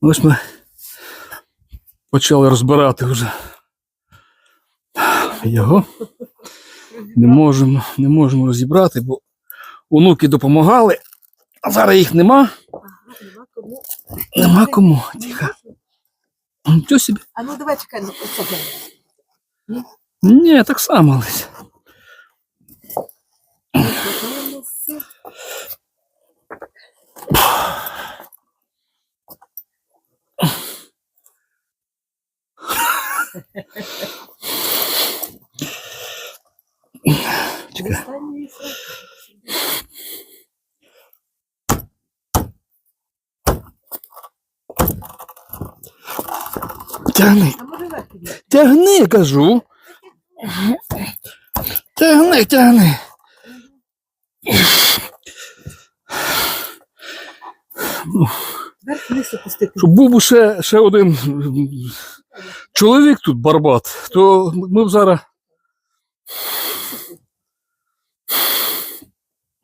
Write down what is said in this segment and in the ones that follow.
Ось ми почали розбирати вже його. Не можемо, не можемо розібрати, бо онуки допомагали, а зараз їх нема. Нема кому. Тихо. Нічого собі. А ну давай чекай, ну оце. Ні, так само Лесь. Напевно, все. Чекай. Тягни. Тягни, кажу. Тягни, тягни. Щоб був ще, ще один чоловік тут барбат, то ми б зараз.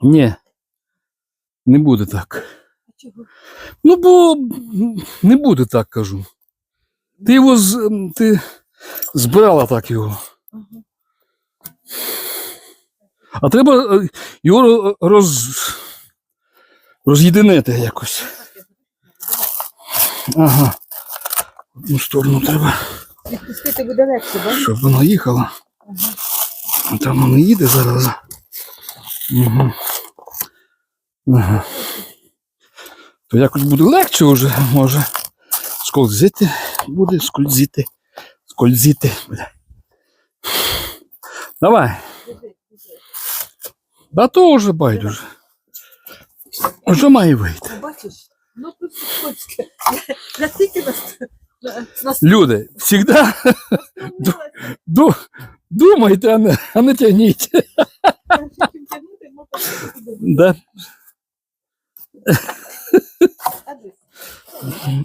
Ні. Не буде так. Чого? Ну, бо не буде так, кажу. Ти його з, ти збирала так його. А треба е, його роз, роз'єдинити якось. Ага. В одну сторону треба, Відпустити буде легше, бачиш? щоб воно їхало. Там воно їде зараз. Угу. Ага. То якось буде легше вже, може. Скользити буде, скользити. Скользити. Бля. Давай. Да то вже байдуже. Вже має вийти. Бачиш? Ну тут скользке. Я тільки нас Люди, завжди ду, думайте, а не, а не тягніть. Да.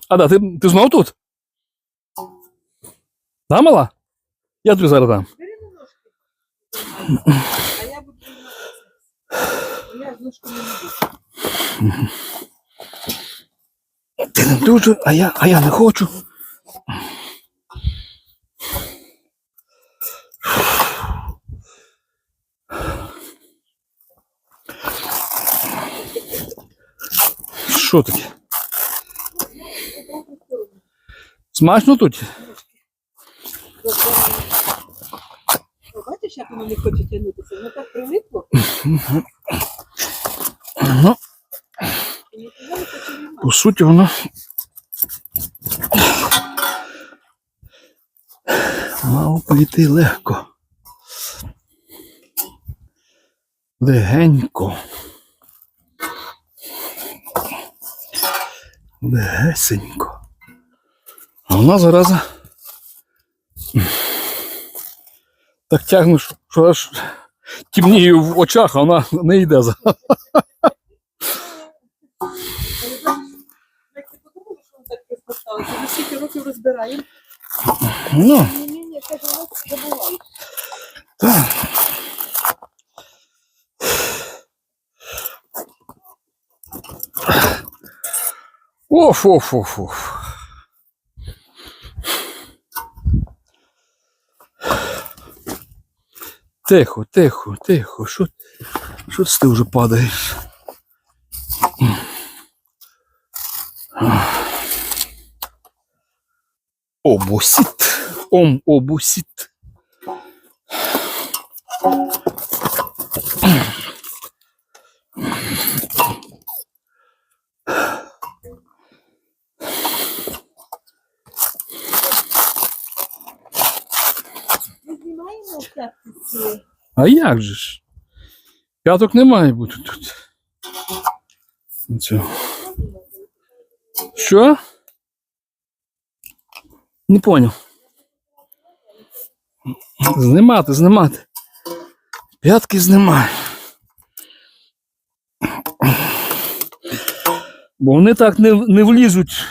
А да, ти, ти знову тут? Да, мала? Я тобі зараз дам. Ножки. А я буду на Я з ножками не буду. Ти не дуже, а я, а я не хочу. Що таке? Смачно тут? О, Бачиш, як воно не хоче тягнутися? Воно так прилипло, Ну, по суті, воно. Мало прийти легко. Легенько. Легесенько. А вона зараза. Так тягне, що- аж темніє в очах, а вона не йде за. Але знаєш, Як ти подумала, що воно розпосталося? Ми стільки років розбираємо. Ну, так. Оф, оф, оф, оф. Тихо, тихо, тихо. Що, що ти вже падаєш? Обусіт. Ом обусіт. А як же ж? П'яток не має бути тут. Що? Не поняв. Знімати, знімати. П'ятки знімай. Бо вони так не, не влізуть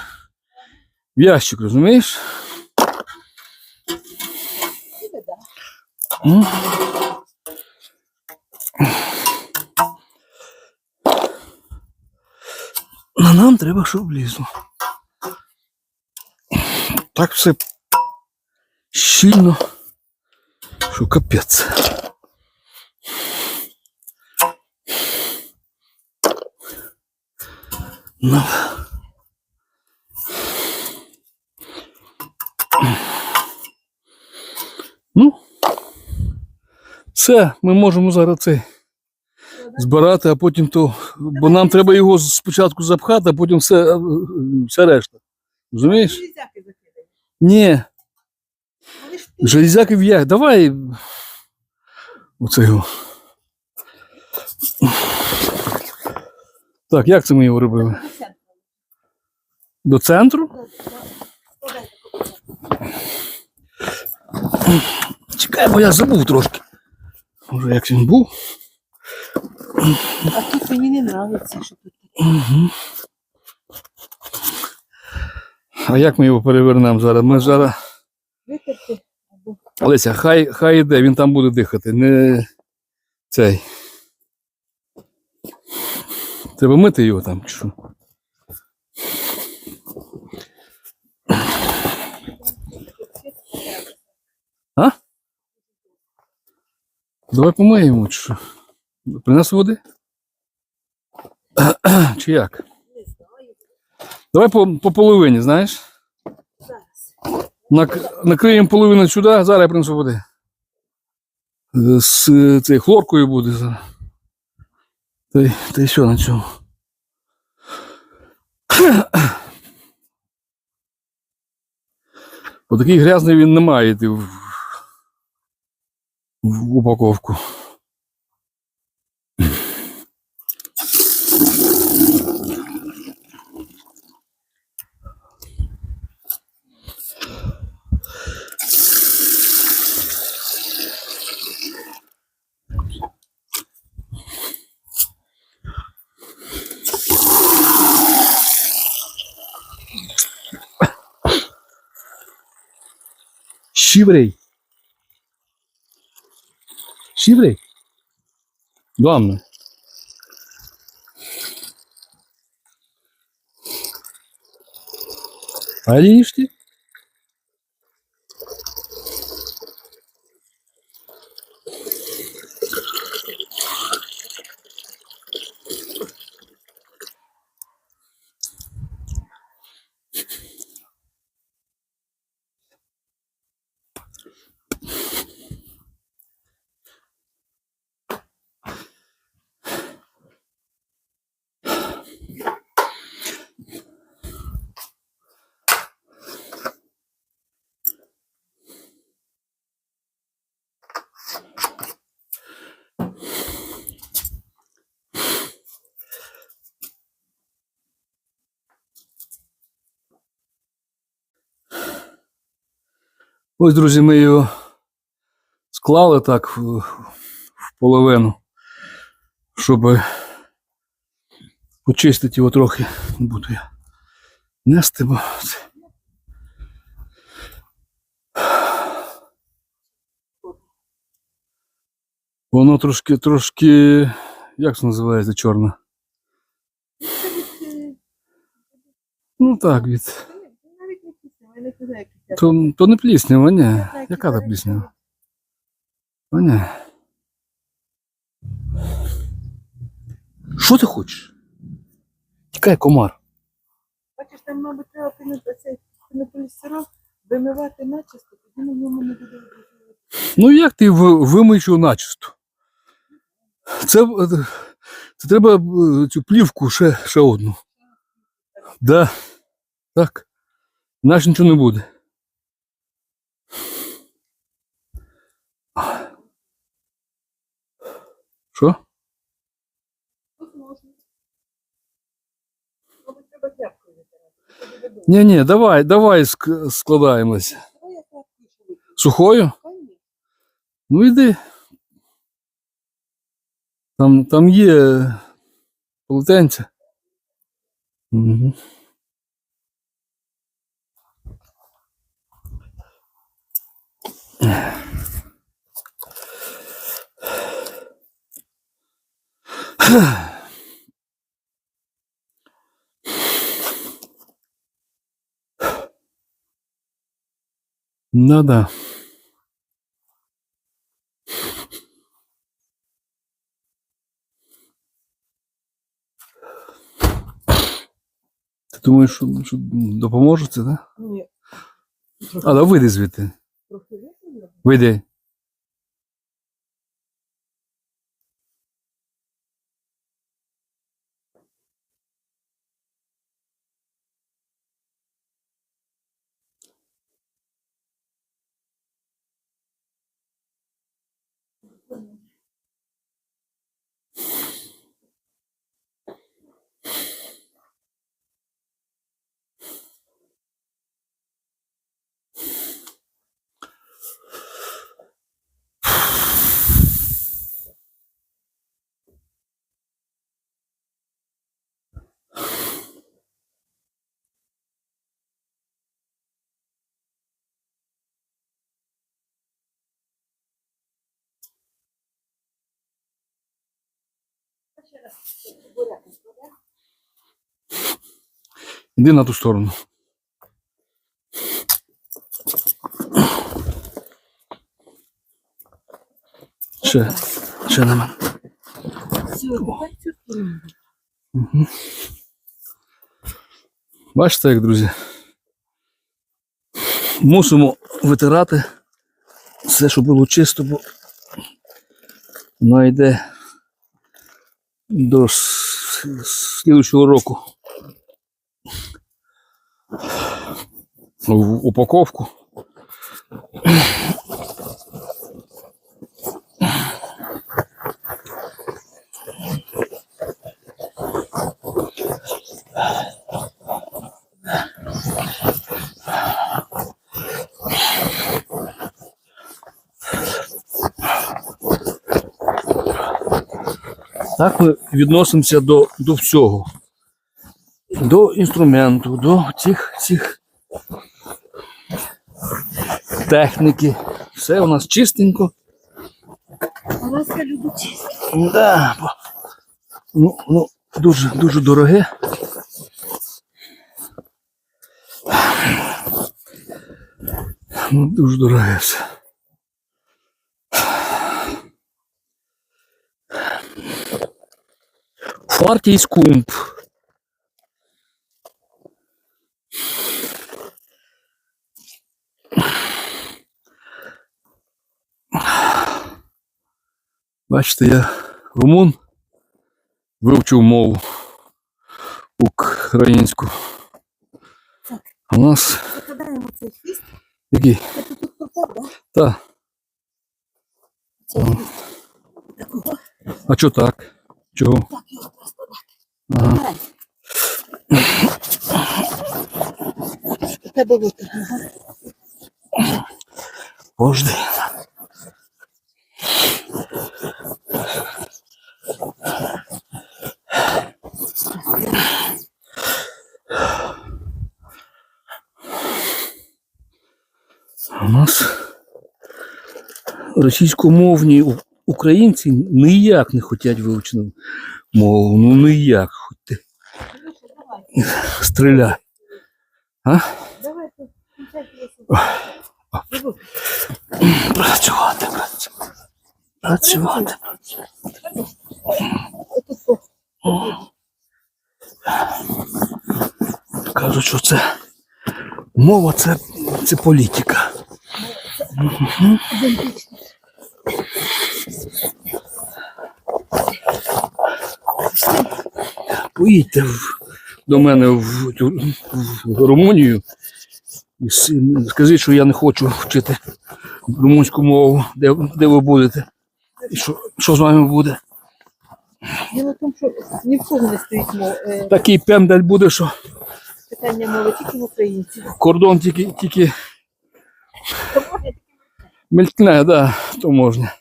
в ящик, розумієш? Біда. А нам треба, щоб влізло. Так все щільно, що капець. Ну. Ну, все, ми можемо зараз це збирати, а потім то. Бо нам треба його спочатку запхати, а потім все, все решта. Розумієш? Ні, Вони ж тут. железяки в'яг. Давай. Оце його. Так, як це ми його робили? До центру? Чекай, бо я забув трошки. Може, як він був? А тут мені не подобається, що тут. Угу. А як ми його перевернемо зараз? Ми зараз. Олеся, хай, хай іде, він там буде дихати. Не цей. Треба мити його там, чи що? А? Давай помиємо, чи що? Принес води? Чи як? Давай по, по половині, знаєш? Нак, накриємо половину сюди, зараз я принесу води. З цією хлоркою буде зараз. Та та й що на цьому. Бо такий грязний він не має йти в, в упаковку. Щіврей. Щіврей. Doamne. Ai liniște? Ось, друзі, ми його склали так в, половину, щоб почистити його трохи. Буду я нести, бо це. Воно трошки, трошки, як це називається чорне? Ну так, від. Навіть не я не. То, то не пліснява, ні. Так, Яка та так. пліснява? А. Що ти хочеш? Тікай, комар. Бачиш, там, мабуть, треба цей пінополістирол вимивати начисто, тоді на ньому не буде. Ну як ти в- вимиєш його начисто? Це, це треба е, цю плівку ще, ще одну. Да. Так. Іначе нічого не буде. Що? Тут можна. Мабуть, треба тряпкою витирати. Це буде добре. Ні, ні, давай, давай ск- складаємося. Давай я тряпкою ще витру. Сухою? Конечно. Ну йди. Там, там є полотенце. Угу. Да-да. Ти думаєш, що, що допоможе це, так? Ні. Але вийди звідти. Трохи випадок. Вийди. Іди на ту сторону. Ще, ще на мене. Цю. Бачите, як, друзі? Мусимо витирати все, щоб було чисто, бо воно йде до с- слідущого року. В упаковку. Так ми відносимося до, до всього. До інструменту, до цих, цих техніки. Все у нас чистенько. Ласка, любить чисто. Да. бо- Ну, ну, дуже, дуже дороге. Ну, дуже дороге все. Фартій скумп. Бачите, я румун вивчив мову українську. А у нас Закидаємо цей хвіст. який? Це тут тут пропав, да? Та. Цей хвіст. Такого. А чого так? Чого? Так його просто так. Ага. Ага. Пожди. У нас російськомовні українці ніяк не хочуть вивчити мову. Ну ніяк. Леша, стріляй. А? Живу. Працювати, працювати. Працювати. Кажуть, що це мова це, це політика. Ідентично. Поїдьте в, до мене в, тю- в Румунію і скажіть, що я не хочу вчити румунську мову, де, де ви будете. І що, що з вами буде? Діло в тому, що ні в кого не стоїть мов, е, Такий пемдель буде, що питання мови тільки в українців. кордон тільки, тільки мелькне, да, то можна.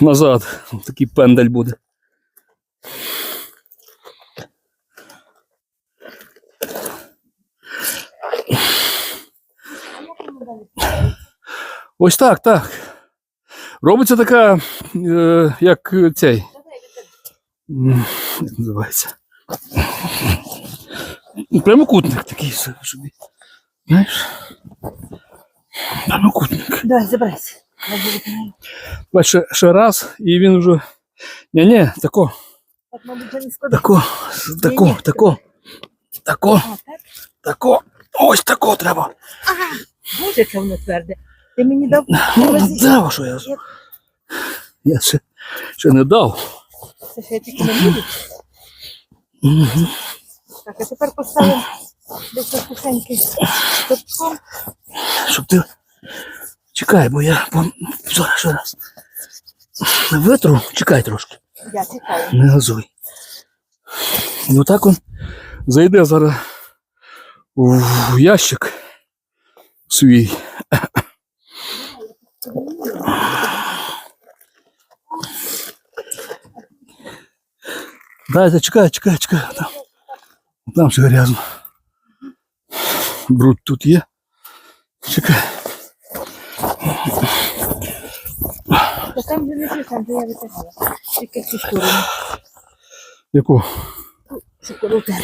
Назад. Такий пендель буде. Ось так, так. Робиться така, е, як цей. Як називається? Прямокутник такий собі. Знаєш? Прямокутник. Давай, забирайся. Буду ще, раз, і він вже. Ні-ні, тако, тако, тако, тако, тако, тако. Ось тако треба. Боже, яке воно тверде. Ти мені дав Ну, Розі- дав, що я. Я ще, ще не дав. Це ще я тільки не буду. Так, а тепер поставимо десь сухенький топком. Щоб ти. Чекай, бо я пом- зараз ще раз. Витру, чекай трошки. Я чекаю. Не газуй. І отак он зайде зараз в ящик свій. Дайте, чекай, чекай, чекай. Там, там все грязно. Бруд тут є. Чекай. Та там же не там же я витягала. Тільки цю сторону. Яку? Щоб колоти.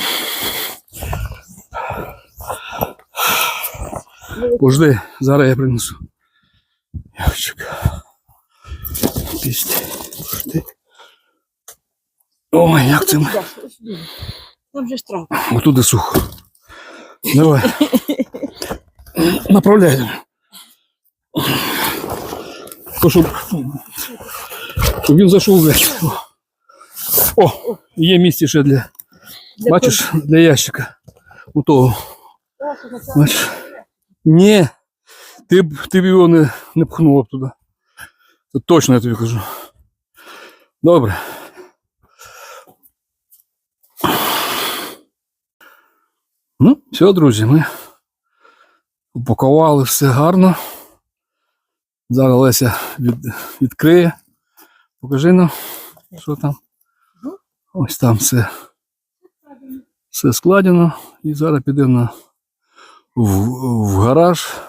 Пожди, зараз я принесу. Ящик. Пісня. Пожди. Ой, як це ми. Там же штраф. Отуди сухо. Давай. Направляй. То, щоб, щоб він зайшов весь. О, є місце ще для, Для бачиш, для ящика. У того. Бачиш? Ні. Ти б, ти б його не, не пхнув туди. Це точно я тобі кажу. Добре. Ну, все, друзі, ми упакували все гарно. Зараз Леся від, відкриє. Покажи нам, що там. Ось там все, все складено. І зараз підемо на в, в гараж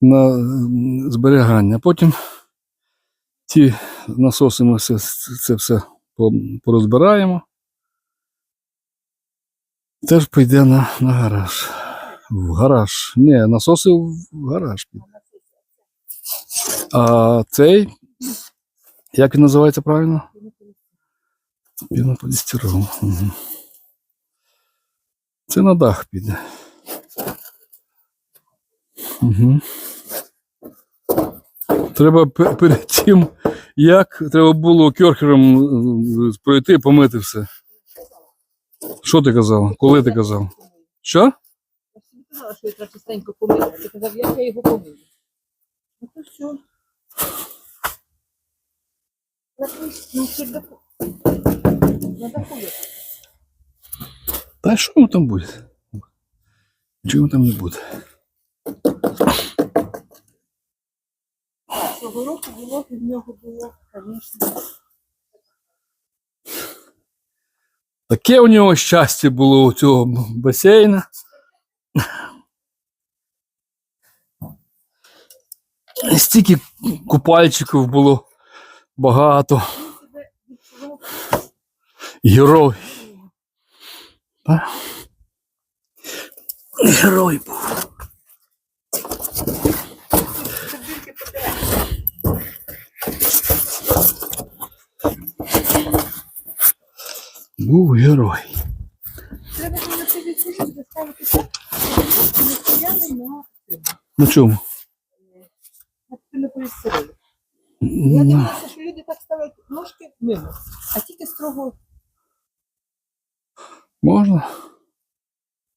на зберігання. Потім ті насоси ми все, це все порозбираємо. Теж піде на, на гараж. В гараж. Ні, насоси в гараж піде. А цей, як він називається правильно? Пінополістирол. Це на дах піде. Угу. Треба перед тим, як треба було кьорхером е, пройти, помити все. Що ти казав? Коли ти казав? Що? Я собі казала, що я треба частенько помила. Ти казав, як я його помию. Ну все. Ну. Та що там буде? Чого там не буде? Цього року було, від нього було, звісно. Таке у нього щастя було у цього басейна. Стільки купальчиків було багато. Герой. Герой був. Був герой. Треба було це відсунути, доставити на На чому? на пінополістиролі. Я На- дивилася, що люди так ставлять ножки мимо, а тільки строго. Можна?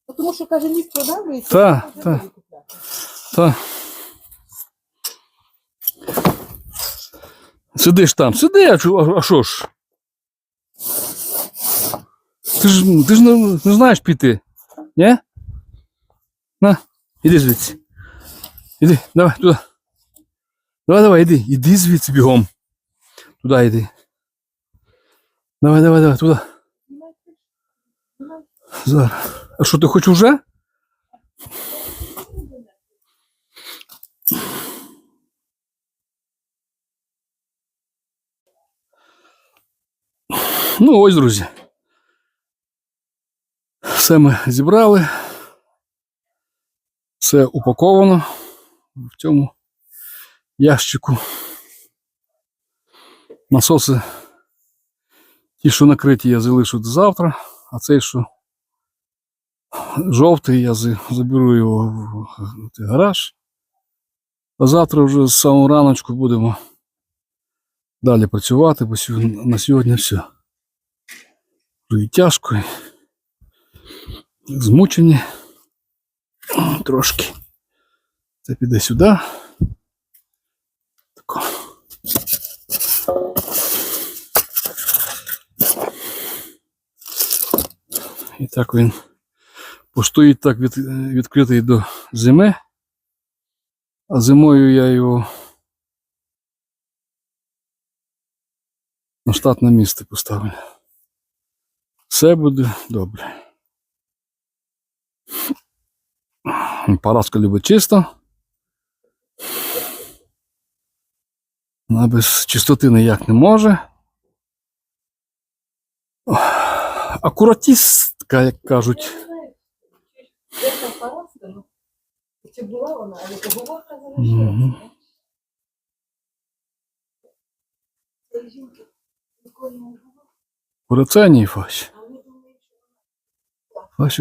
Ну, Тому що каже, ніг продавлюється, Та, то вже та. буде купляти. Та. Сидиш там, сиди, а чо- а- а що ж? Ти ж, ти ж не, не знаєш піти. Ні? На, іди звідси. Іди, давай, туди. Давай, давай, іди, іди звідси бігом. Туди йди. Давай, давай, давай, туди. Зараз. А що ти хочеш уже? Ну, ось, друзі. Все ми зібрали. Все упаковано. в цьому ящику. Насоси, ті, що накриті, я залишу до завтра, а цей, що жовтий, я заберу його в гараж. А завтра вже з самого раночку будемо далі працювати, бо на сьогодні все. І тяжко, змучені трошки. Це піде сюди. Тако. І так він постоїть так від, відкритий до зими. А зимою я його на штатне місце поставлю. Все буде добре. Параска любить чисто. Вона без чистоти ніяк не може. Акуратістка, як кажуть. Ну? Чи була вона, але поговорка залишилася. Було, Курацені фаші.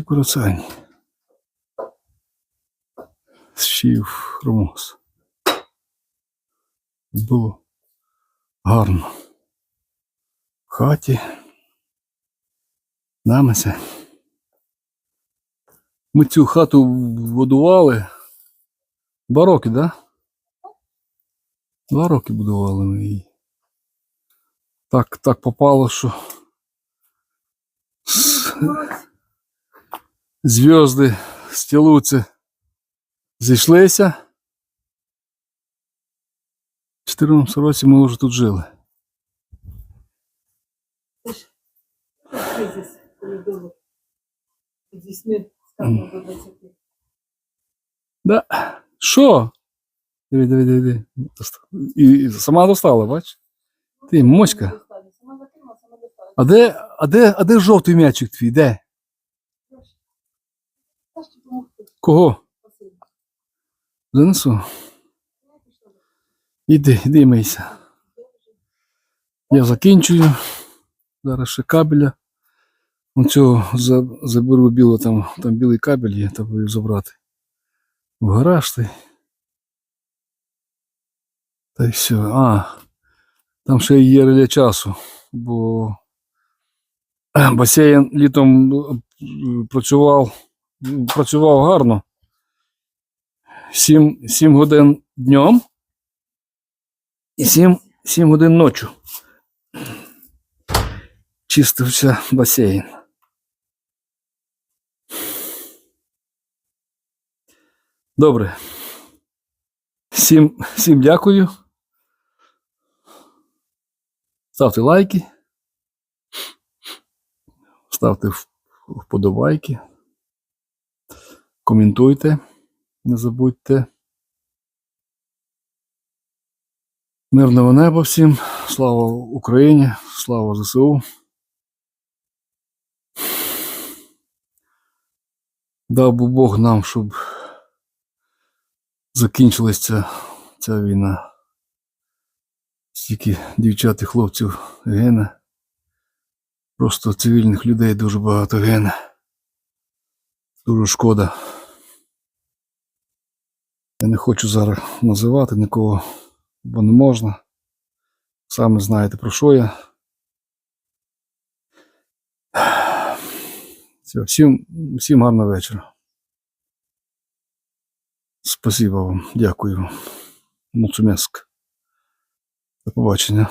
курацені. Щів хромос. Було гарно. В хаті. Намеся. Ми цю хату будували. Два роки, так? Да? Два роки будували ми її. Так, так попало, що зв'язки стілуці зійшлися. В 14 році ми вже тут жили. кризис, коли було від 8 скажімо, до 20. Да. Що? Диви, диви, диви. І, і сама достала, бач? Ти моська. А де, а де, а де жовтий м'ячик твій? Де? Кого? Занесу. Іди, іди мийся. Я закінчую. Зараз ще кабеля. Оцього за, заберу біло, там, там білий кабель є, треба забрати. В гараж ти. Та й все. А, там ще є реля часу, бо басейн літом е, працював, працював гарно. 7, 7 годин днем і 7, 7 годин ночі. Чистився басейн. Добре. Всім, всім дякую. Ставте лайки. Ставте вподобайки. Коментуйте. Не забудьте. Мирного неба всім. Слава Україні, слава ЗСУ. Дав би Бог нам, щоб закінчилась ця, ця війна. Стільки дівчат і хлопців гине. Просто цивільних людей дуже багато гине. Дуже шкода. Я не хочу зараз називати нікого, бо не можна. Саме знаєте про що я. Все, всім, всім гарного вечора. Спасибо вам, дякую. Муцумеск. До побачення.